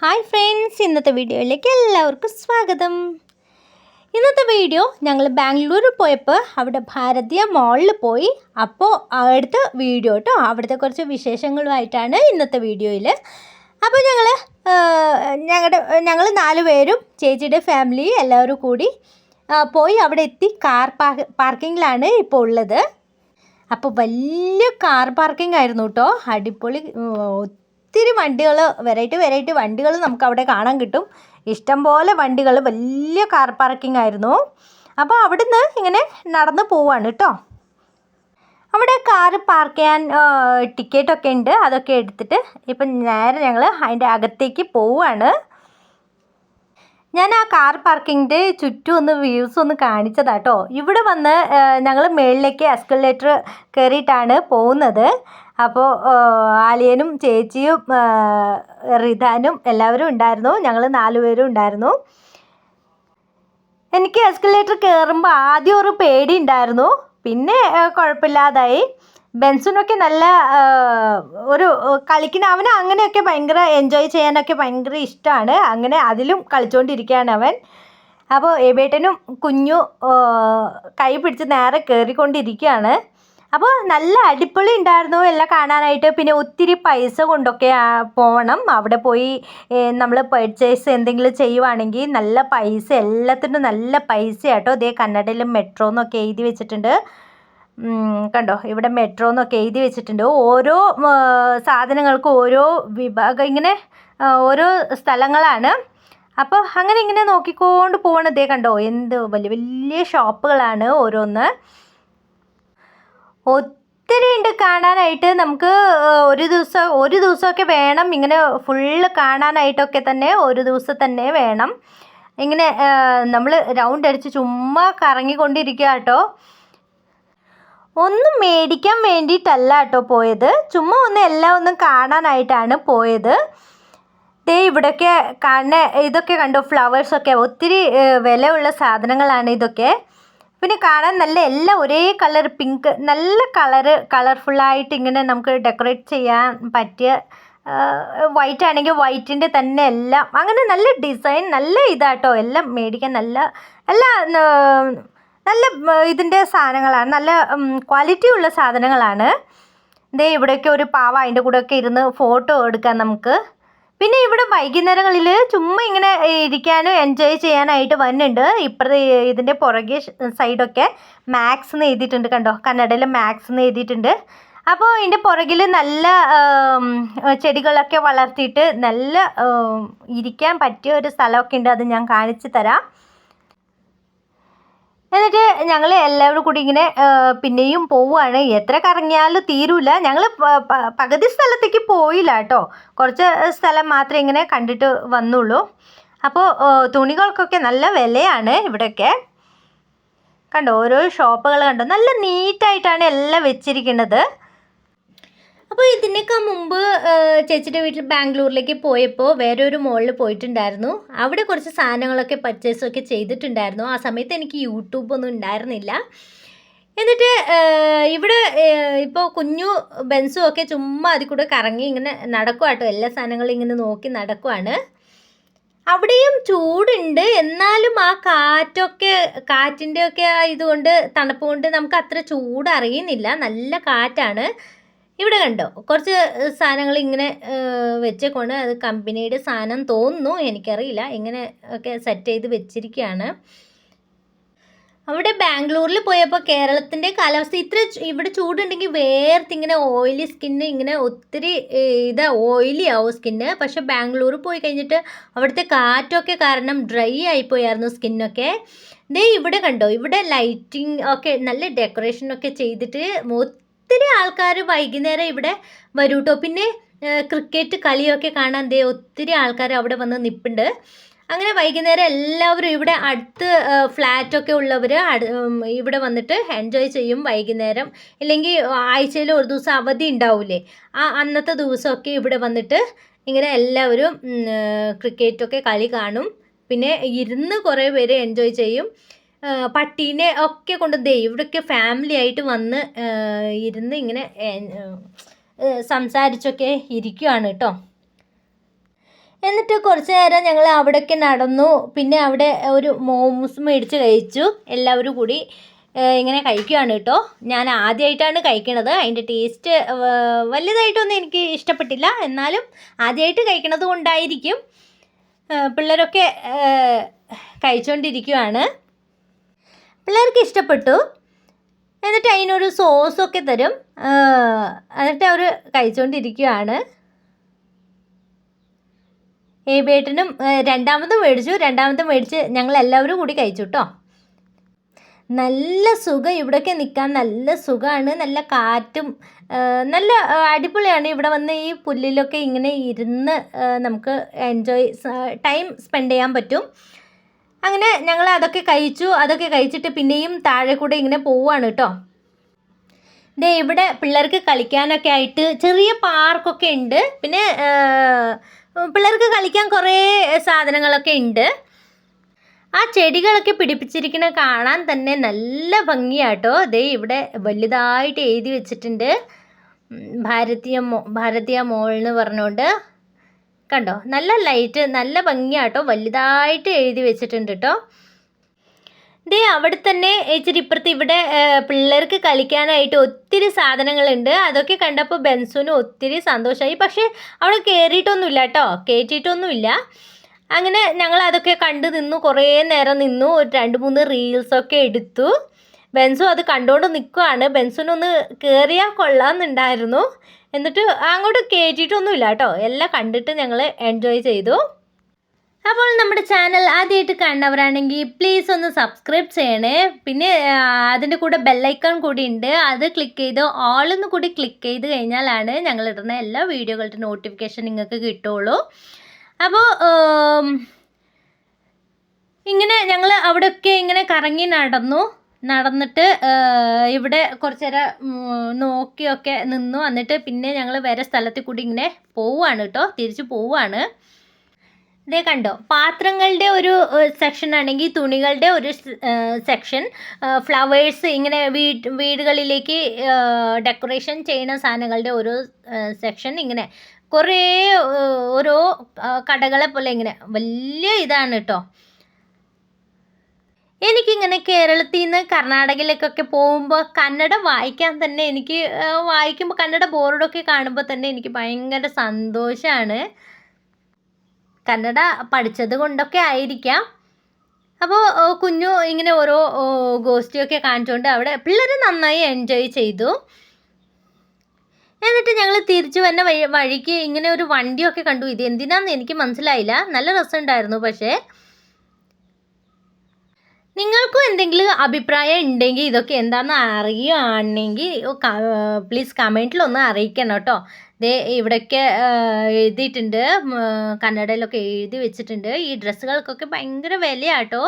Hi friends ഇന്നത്തെ വീഡിയോയിലേക്ക് എല്ലാവർക്കും സ്വാഗതം. ഇന്നത്തെ വീഡിയോ ഞങ്ങൾ ബാംഗ്ലൂർ പോയപ്പോൾ അവിടെ ഭാരതീയ മോളിൽ പോയി. അപ്പോൾ അടുത്ത വീഡിയോ കേട്ടോ അവിടുത്തെ കുറച്ച് വിശേഷങ്ങളുമായിട്ടാണ് ഇന്നത്തെ വീഡിയോയിൽ അപ്പോൾ ഞങ്ങൾ ഞങ്ങളുടെ ഞങ്ങൾ നാല് പേരും ചേച്ചിയുടെ ഫാമിലി എല്ലാവരും കൂടി പോയി അവിടെ എത്തി. കാർ പാർക്കിങ്ങിലാണ് ഇപ്പോൾ ഉള്ളത്. അപ്പോൾ വലിയ കാർ പാർക്കിംഗ് ആയിരുന്നു കേട്ടോ അടിപൊളി ഒത്തിരി വണ്ടികൾ വെറൈറ്റി വെറൈറ്റി വണ്ടികൾ നമുക്ക് അവിടെ കാണാൻ കിട്ടും. ഇഷ്ടംപോലെ വണ്ടികൾ വലിയ കാർ പാർക്കിംഗ് ആയിരുന്നു. അപ്പോൾ അവിടുന്ന് ഇങ്ങനെ നടന്ന് പോവാണ് കേട്ടോ അവിടെ കാറ് പാർക്ക് ചെയ്യാൻ ടിക്കറ്റൊക്കെ ഉണ്ട്. അതൊക്കെ എടുത്തിട്ട് ഇപ്പം നേരെ ഞങ്ങൾ അതിന്റെ അകത്തേക്ക് പോവുകയാണ് ഞാൻ ആ കാർ പാർക്കിങ്ങിന്റെ ചുറ്റും ഒന്ന് വ്യൂസ് ഒന്ന് കാണിച്ചതാട്ടോ. ഇവിടെ വന്ന് ഞങ്ങൾ മേളിലേക്ക് എസ്കലേറ്റർ കയറിയിട്ടാണ് പോകുന്നത്. അപ്പോൾ ആലിയനും ചേച്ചിയും റിതാനും എല്ലാവരും ഉണ്ടായിരുന്നു. ഞങ്ങൾ നാലുപേരും ഉണ്ടായിരുന്നു. എനിക്ക് എസ്കലേറ്റർ കയറുമ്പോൾ ആദ്യം ഒരു പേടി ഉണ്ടായിരുന്നു. പിന്നെ കുഴപ്പമില്ലാതായി. ബെൻസിനൊക്കെ നല്ല ഒരു കളിക്കുന്ന അവൻ അങ്ങനെയൊക്കെ ഭയങ്കര എൻജോയ് ചെയ്യാനൊക്കെ ഭയങ്കര ഇഷ്ടമാണ് അങ്ങനെ അതിലും കളിച്ചുകൊണ്ടിരിക്കുകയാണ് അവൻ. അപ്പോൾ എബേട്ടനും കുഞ്ഞു കൈ പിടിച്ച് നേരെ കയറിക്കൊണ്ടിരിക്കുകയാണ് അപ്പോൾ നല്ല അടിപൊളി ഉണ്ടായിരുന്നു എല്ലാം കാണാനായിട്ട്. പിന്നെ ഒത്തിരി പൈസ കൊണ്ടൊക്കെ പോകണം അവിടെ പോയി നമ്മൾ പർച്ചേസ് എന്തെങ്കിലും ചെയ്യുവാണെങ്കിൽ നല്ല പൈസ എല്ലാത്തിനും നല്ല പൈസ കേട്ടോ ഇതേ കന്നഡയിലും മെട്രോ എന്നൊക്കെ എഴുതി വെച്ചിട്ടുണ്ട്. കണ്ടോ? ഇവിടെ മെട്രോ എന്നൊക്കെ എഴുതി വെച്ചിട്ടുണ്ട്. ഓരോ സാധനങ്ങൾക്ക് ഓരോ വിഭാഗം ഇങ്ങനെ ഓരോ സ്ഥലങ്ങളാണ്. അപ്പോൾ അങ്ങനെ ഇങ്ങനെ നോക്കിക്കൊണ്ട് പോകണം ഇതേ കണ്ടോ? എന്ത് വലിയ വലിയ ഷോപ്പുകളാണ് ഓരോന്ന്. ഒത്തിരി ഉണ്ട് കാണാനായിട്ട്. നമുക്ക് ഒരു ദിവസം ഒരു ദിവസമൊക്കെ വേണം ഇങ്ങനെ ഫുള്ള് കാണാനായിട്ടൊക്കെ തന്നെ ഒരു ദിവസം തന്നെ വേണം. ഇങ്ങനെ നമ്മൾ റൗണ്ട് അടിച്ച് ചുമ്മാ കറങ്ങിക്കൊണ്ടിരിക്കുക കേട്ടോ. ഒന്നും മേടിക്കാൻ വേണ്ടിയിട്ടല്ല കേട്ടോ പോയത്. ചുമ്മാ ഒന്ന് എല്ലാം ഒന്ന് കാണാനായിട്ടാണ് പോയത്. ദേ ഇവിടെയൊക്കെ കാണുന്ന ഇതൊക്കെ കണ്ടു ഫ്ലവേഴ്സൊക്കെ ഒത്തിരി വിലയുള്ള സാധനങ്ങളാണ് ഇതൊക്കെ. പിന്നെ കാണാൻ നല്ല എല്ലാം ഒരേ കളർ പിങ്ക് നല്ല കളറ് കളർഫുള്ളായിട്ട് ഇങ്ങനെ നമുക്ക് ഡെക്കറേറ്റ് ചെയ്യാൻ പറ്റിയ വൈറ്റ് ആണെങ്കിൽ വൈറ്റിന്റെ തന്നെ എല്ലാം. അങ്ങനെ നല്ല ഡിസൈൻ നല്ല ഇതാട്ടോ. എല്ലാം മേടിക്കാൻ നല്ല എല്ലാ നല്ല ഇതിന്റെ സാധനങ്ങളാണ്. നല്ല ക്വാളിറ്റി ഉള്ള സാധനങ്ങളാണ്. ദേ ഇവിടെയൊക്കെ ഒരു പാവ അതിന്റെ കൂടെയൊക്കെ ഇരുന്ന് ഫോട്ടോ എടുക്കാം നമുക്ക്. പിന്നെ ഇവിടെ വൈകുന്നേരങ്ങളിൽ ചുമ്മാ ഇങ്ങനെ ഇരിക്കാനും എൻജോയ് ചെയ്യാനായിട്ട് വന്നിട്ടുണ്ട്. ഇപ്പുറത്തെ ഇതിന്റെ പുറകെ സൈഡൊക്കെ മാക്സ് എന്ന് എഴുതിയിട്ടുണ്ട് കണ്ടോ? കന്നഡയിൽ മാക്സ് എന്ന് എഴുതിയിട്ടുണ്ട്. അപ്പോൾ ഇതിന്റെ പുറകിൽ നല്ല ചെടികളൊക്കെ വളർത്തിയിട്ട് നല്ല ഇരിക്കാൻ പറ്റിയ ഒരു സ്ഥലമൊക്കെ ഉണ്ട്. അത് ഞാൻ കാണിച്ചു തരാം. എന്നിട്ട് ഞങ്ങൾ എല്ലാവരും കൂടി ഇങ്ങനെ പിന്നെയും പോവുകയാണ് എത്ര കറങ്ങിയാലും തീരൂല. ഞങ്ങൾ പകുതി സ്ഥലത്തേക്ക് പോയില്ല കേട്ടോ. കുറച്ച് സ്ഥലം മാത്രമേ ഇങ്ങനെ കണ്ടിട്ട് വന്നുള്ളൂ. അപ്പോൾ തുണികൾക്കൊക്കെ നല്ല വിലയാണ് ഇവിടെയൊക്കെ. കണ്ടോ ഓരോ ഷോപ്പുകൾ കണ്ടോ? നല്ല നീറ്റായിട്ടാണ് എല്ലാം വെച്ചിരിക്കുന്നത്. അപ്പോൾ ഇതിനൊക്കെ മുമ്പ് ചേച്ചിയുടെ വീട്ടിൽ ബാംഗ്ലൂരിലേക്ക് പോയപ്പോൾ വേറെ ഒരു മോളിൽ പോയിട്ടുണ്ടായിരുന്നു. അവിടെ കുറച്ച് സാധനങ്ങളൊക്കെ പർച്ചേസൊക്കെ ചെയ്തിട്ടുണ്ടായിരുന്നു. ആ സമയത്ത് എനിക്ക് യൂട്യൂബ് ഒന്നും ഉണ്ടായിരുന്നില്ല. എന്നിട്ട് ഇവിടെ ഇപ്പോൾ കുഞ്ഞു ബെൻസും ഒക്കെ ചുമ്മാ അതിൽ കൂടെ കറങ്ങി ഇങ്ങനെ നടക്കുവാട്ടോ എല്ലാ സാധനങ്ങളും ഇങ്ങനെ നോക്കി നടക്കുവാണ്. അവിടെയും ചൂടുണ്ട്. എന്നാലും ആ കാറ്റൊക്കെ കാറ്റിന്റെ ഒക്കെ ഇതുകൊണ്ട് തണുപ്പ് കൊണ്ട് നമുക്ക് അത്ര ചൂട് അറിയുന്നില്ല നല്ല കാറ്റാണ്. ഇവിടെ കണ്ടോ? കുറച്ച് സാധനങ്ങൾ ഇങ്ങനെ വെച്ചേക്കൊണ്ട് അത് കമ്പനിയുടെ സാധനം തോന്നുന്നു. എനിക്കറിയില്ല. ഇങ്ങനെ ഒക്കെ സെറ്റ് ചെയ്ത് വെച്ചിരിക്കുകയാണ്. അവിടെ ബാംഗ്ലൂരിൽ പോയപ്പോൾ കേരളത്തിന്റെ കാലാവസ്ഥ ഇത്ര ഇവിടെ ചൂടുണ്ടെങ്കിൽ വേർത്തിങ്ങനെ ഓയിലി സ്കിന്ന് ഇങ്ങനെ ഒത്തിരി ഇത് ഓയിലി ആവും സ്കിന്ന് പക്ഷെ ബാംഗ്ലൂർ പോയി കഴിഞ്ഞിട്ട് അവിടുത്തെ കാറ്റൊക്കെ കാരണം ഡ്രൈ ആയിപ്പോയായിരുന്നു സ്കിന്നൊക്കെ ദേ ഇവിടെ കണ്ടോ? ഇവിടെ ലൈറ്റിംഗ് ഒക്കെ നല്ല ഡെക്കറേഷൻ ഒക്കെ ചെയ്തിട്ട് ഒത്തിരി ആൾക്കാർ വൈകുന്നേരം ഇവിടെ വരും കേട്ടോ പിന്നെ ക്രിക്കറ്റ് കളിയൊക്കെ കാണാൻ ദേ ഒത്തിരി ആൾക്കാർ അവിടെ വന്ന് നിൽപ്പുണ്ട് അങ്ങനെ വൈകുന്നേരം എല്ലാവരും ഇവിടെ അടുത്ത് ഫ്ലാറ്റൊക്കെ ഉള്ളവർ ഇവിടെ വന്നിട്ട് എൻജോയ് ചെയ്യും വൈകുന്നേരം. ഇല്ലെങ്കിൽ ആഴ്ചയിൽ ഒരു ദിവസം അവധി ഉണ്ടാവില്ലേ ആ അന്നത്തെ ദിവസമൊക്കെ ഇവിടെ വന്നിട്ട് ഇങ്ങനെ എല്ലാവരും ക്രിക്കറ്റൊക്കെ കളി കാണും. പിന്നെ ഇരുന്ന് കുറേ പേര് എൻജോയ് ചെയ്യും. പട്ടീനെ ഒക്കെ കൊണ്ട് ദേ ഫാമിലി ആയിട്ട് വന്ന് ഇരുന്ന് ഇങ്ങനെ സംസാരിച്ചൊക്കെ ഇരിക്കുകയാണ് കേട്ടോ എന്നിട്ട് കുറച്ച് നേരം ഞങ്ങൾ അവിടെയൊക്കെ നടന്നു. പിന്നെ അവിടെ ഒരു മോമോസ് മേടിച്ച് കഴിച്ചു. എല്ലാവരും കൂടി ഇങ്ങനെ കഴിക്കുകയാണ് കേട്ടോ ഞാൻ ആദ്യമായിട്ടാണ് കഴിക്കണത്. അതിന്റെ ടേസ്റ്റ് വലുതായിട്ടൊന്നും എനിക്ക് ഇഷ്ടപ്പെട്ടില്ല. എന്നാലും ആദ്യമായിട്ട് കഴിക്കണത് കൊണ്ടായിരിക്കും പിള്ളേരൊക്കെ കഴിച്ചുകൊണ്ടിരിക്കുകയാണ് പിള്ളേർക്ക് ഇഷ്ടപ്പെട്ടു. എന്നിട്ട് അതിനൊരു സോസൊക്കെ തരും. എന്നിട്ട് അവർ കഴിച്ചുകൊണ്ടിരിക്കുകയാണ് ഏബേട്ടനും രണ്ടാമതും മേടിച്ചു. രണ്ടാമതും മേടിച്ച് ഞങ്ങൾ എല്ലാവരും കൂടി കഴിച്ചു കേട്ടോ നല്ല സുഖം ഇവിടെയൊക്കെ നിൽക്കാൻ നല്ല സുഖമാണ്. നല്ല കാറ്റും നല്ല അടിപൊളിയാണ്. ഇവിടെ വന്ന് ഈ പുല്ലിലൊക്കെ ഇങ്ങനെ ഇരുന്ന് നമുക്ക് എൻജോയ് ടൈം സ്പെൻഡ് ചെയ്യാൻ പറ്റും. അങ്ങനെ ഞങ്ങൾ അതൊക്കെ കഴിച്ചു അതൊക്കെ കഴിച്ചിട്ട് പിന്നെയും താഴെ കൂടെ ഇങ്ങനെ പോവുകയാണ് കേട്ടോ ദേ ഇവിടെ പിള്ളേർക്ക് കളിക്കാനൊക്കെ ആയിട്ട് ചെറിയ പാർക്കൊക്കെ ഉണ്ട്. പിന്നെ പിള്ളേർക്ക് കളിക്കാൻ കുറേ സാധനങ്ങളൊക്കെ ഉണ്ട്. ആ ചെടികളൊക്കെ പിടിപ്പിച്ചിരിക്കുന്ന കാണാൻ തന്നെ നല്ല ഭംഗിയാട്ടോ ദേ ഇവിടെ വലുതായിട്ട് എഴുതി വെച്ചിട്ടുണ്ട്. ഭാരതീയ മോ ഭാരതീയ മോൾ എന്ന് പറഞ്ഞുകൊണ്ട് കണ്ടോ? നല്ല ലൈറ്റ് നല്ല ഭംഗിയാട്ടോ. വലുതായിട്ട് എഴുതി വെച്ചിട്ടുണ്ട് കേട്ടോ ദേ അവിടെ തന്നെ ഇച്ചിരി ഇപ്പുറത്ത് ഇവിടെ പിള്ളേർക്ക് കളിക്കാനായിട്ട് ഒത്തിരി സാധനങ്ങളുണ്ട്. അതൊക്കെ കണ്ടപ്പോൾ ബെൻസുന് ഒത്തിരി സന്തോഷമായി പക്ഷേ അവിടെ കയറിയിട്ടൊന്നുമില്ല കേട്ടോ കയറ്റിയിട്ടൊന്നുമില്ല അങ്ങനെ ഞങ്ങൾ അതൊക്കെ കണ്ടു നിന്നു. കുറേ നേരം നിന്നു. ഒരു രണ്ട് മൂന്ന് റീൽസൊക്കെ എടുത്തു. ബെൻസു അത് കണ്ടുകൊണ്ട് നിൽക്കുകയാണ് ബെൻസുനൊന്ന് കയറിയാൽ കൊള്ളാമെന്നുണ്ടായിരുന്നു എന്നിട്ട് അങ്ങോട്ട് കയറ്റിയിട്ടൊന്നുമില്ല കേട്ടോ. എല്ലാം കണ്ടിട്ട് ഞങ്ങൾ എൻജോയ് ചെയ്തു. അപ്പോൾ നമ്മുടെ ചാനൽ ആദ്യമായിട്ട് കണ്ടവരാണെങ്കിൽ പ്ലീസ് ഒന്ന് സബ്സ്ക്രൈബ് ചെയ്യണേ. പിന്നെ അതിന്റെ കൂടെ ബെല്ലൈക്കൺ കൂടി ഉണ്ട്. അത് ക്ലിക്ക് ചെയ്ത് all കൂടി ക്ലിക്ക് ചെയ്ത് കഴിഞ്ഞാലാണ് ഞങ്ങൾ ഇടുന്ന എല്ലാ വീഡിയോകളുടെ നോട്ടിഫിക്കേഷൻ നിങ്ങൾക്ക് കിട്ടുള്ളൂ. അപ്പോൾ ഇങ്ങനെ ഞങ്ങൾ അവിടെയൊക്കെ ഇങ്ങനെ കറങ്ങി നടന്നു. നടന്നിട്ട് ഇവിടെ കുറച്ച് നേരം നോക്കിയൊക്കെ നിന്നു. വന്നിട്ട് പിന്നെ ഞങ്ങൾ വേറെ സ്ഥലത്തിൽ കൂടി ഇങ്ങനെ പോവുകയാണ് കേട്ടോ തിരിച്ചു പോവുകയാണ് ഇതേ കണ്ടോ പാത്രങ്ങളുടെ ഒരു സെക്ഷൻ ആണെങ്കിൽ തുണികളുടെ ഒരു സെക്ഷൻ ഫ്ലവേഴ്സ് ഇങ്ങനെ വീട് വീടുകളിലേക്ക് ഡെക്കറേഷൻ ചെയ്യുന്ന സാധനങ്ങളുടെ ഒരു സെക്ഷൻ ഇങ്ങനെ. കുറേ ഓരോ കടകളെ പോലെ ഇങ്ങനെ. വലിയ ഇതാണ് കേട്ടോ എനിക്കിങ്ങനെ കേരളത്തിൽ നിന്ന് കർണാടകയിലേക്കൊക്കെ പോകുമ്പോൾ കന്നഡ വായിക്കാൻ തന്നെ എനിക്ക് വായിക്കുമ്പോൾ കന്നഡ ബോർഡൊക്കെ കാണുമ്പോൾ തന്നെ എനിക്ക് ഭയങ്കര സന്തോഷമാണ് കന്നഡ പഠിച്ചത് കൊണ്ടൊക്കെ ആയിരിക്കാം. അപ്പോൾ കുഞ്ഞു ഇങ്ങനെ ഓരോ ഗോഷ്ടിയൊക്കെ കാണിച്ചുകൊണ്ട് അവിടെ പിള്ളേർ നന്നായി എൻജോയ് ചെയ്തു. എന്നിട്ട് ഞങ്ങൾ തിരിച്ചു വന്ന വഴി വഴിക്ക് ഇങ്ങനെ ഒരു വണ്ടിയൊക്കെ കണ്ടു. ഇത് എന്തിനാന്ന് എനിക്ക് മനസ്സിലായില്ല. നല്ല രസമുണ്ടായിരുന്നു പക്ഷേ. നിങ്ങൾക്കും എന്തെങ്കിലും അഭിപ്രായം ഉണ്ടെങ്കിൽ ഇതൊക്കെ എന്താണെന്ന് അറിയുകയാണെങ്കിൽ പ്ലീസ് കമന്റിൽ ഒന്ന് അറിയിക്കണം കേട്ടോ. ദേ ഇവിടെയൊക്കെ എഴുതിയിട്ടുണ്ട്. കന്നഡയിലൊക്കെ എഴുതി വെച്ചിട്ടുണ്ട്. ഈ ഡ്രസ്സുകൾക്കൊക്കെ ഭയങ്കര വിലയാട്ടോ.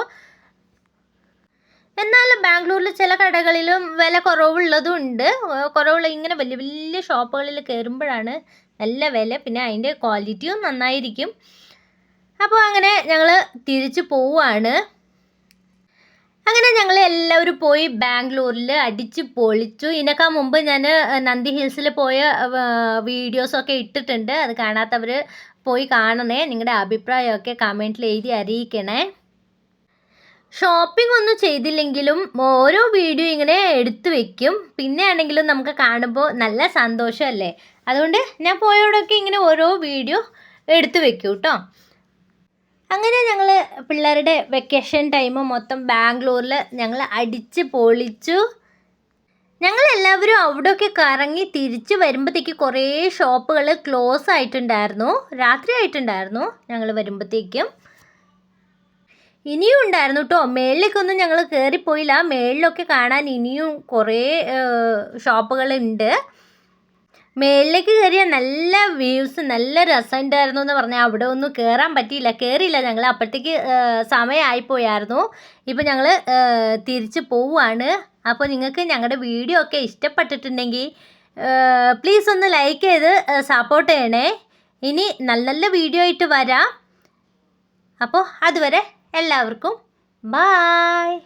എന്നാലും ബാംഗ്ലൂരിൽ ചില കടകളിലും വില കുറവുള്ളതും ഉണ്ട് കുറവുള്ള ഇങ്ങനെ വലിയ വലിയ ഷോപ്പുകളിൽ കയറുമ്പോഴാണ് നല്ല വില. പിന്നെ അതിന്റെ ക്വാളിറ്റിയും നന്നായിരിക്കും. അപ്പോൾ അങ്ങനെ ഞങ്ങൾ തിരിച്ചു പോവുകയാണ് അങ്ങനെ ഞങ്ങൾ എല്ലാവരും പോയി ബാംഗ്ലൂരിൽ അടിച്ച് പൊളിച്ചു. ഇതിനൊക്കെ മുമ്പ് ഞാൻ നന്ദി ഹിൽസിൽ പോയ വീഡിയോസൊക്കെ ഇട്ടിട്ടുണ്ട്. അത് കാണാത്തവർ പോയി കാണണേ. നിങ്ങളുടെ അഭിപ്രായമൊക്കെ കമന്റിൽ എഴുതി അറിയിക്കണേ. ഷോപ്പിംഗ് ഒന്നും ചെയ്തില്ലെങ്കിലും ഓരോ വീഡിയോ ഇങ്ങനെ എടുത്തു വെക്കും. പിന്നെ ആണെങ്കിലും നമുക്ക് കാണുമ്പോൾ നല്ല സന്തോഷമല്ലേ അതുകൊണ്ട് ഞാൻ പോയവിടെയൊക്കെ ഇങ്ങനെ ഓരോ വീഡിയോ എടുത്തു വെക്കും കേട്ടോ അങ്ങനെ ഞങ്ങൾ പിള്ളേരുടെ വെക്കേഷൻ ടൈം മൊത്തം ബാംഗ്ലൂരിൽ ഞങ്ങൾ അടിച്ച് പൊളിച്ചു. ഞങ്ങൾ എല്ലാവരും അവിടെയൊക്കെ കറങ്ങി തിരിച്ച് വരുമ്പോഴത്തേക്ക് കുറേ ഷോപ്പുകൾ ക്ലോസ് ആയിട്ടുണ്ടായിരുന്നു. രാത്രി ആയിട്ടുണ്ടായിരുന്നു ഞങ്ങൾ വരുമ്പോഴത്തേക്കും ഇനിയും ഉണ്ടായിരുന്നു കേട്ടോ മേളിലേക്കൊന്നും ഞങ്ങൾ കയറിപ്പോയില്ല മേളിലൊക്കെ കാണാൻ ഇനിയും കുറേ ഷോപ്പുകളുണ്ട്. മേളിലേക്ക് കയറിയ നല്ല വ്യൂസ് നല്ല രസമുണ്ടായിരുന്നു എന്ന് പറഞ്ഞാൽ അവിടെ ഒന്നും കയറാൻ പറ്റിയില്ല. കയറിയില്ല ഞങ്ങൾ അപ്പോഴത്തേക്ക് സമയമായിപ്പോയായിരുന്നു ഇപ്പം ഞങ്ങൾ തിരിച്ച് പോവുകയാണ് അപ്പോൾ നിങ്ങൾക്ക് ഞങ്ങളുടെ വീഡിയോ ഒക്കെ ഇഷ്ടപ്പെട്ടിട്ടുണ്ടെങ്കിൽ പ്ലീസ് ഒന്ന് ലൈക്ക് ചെയ്ത് സപ്പോർട്ട് ചെയ്യണേ. ഇനി നല്ല നല്ല വീഡിയോ ആയിട്ട് വരാം. അപ്പോൾ അതുവരെ എല്ലാവർക്കും ബായ്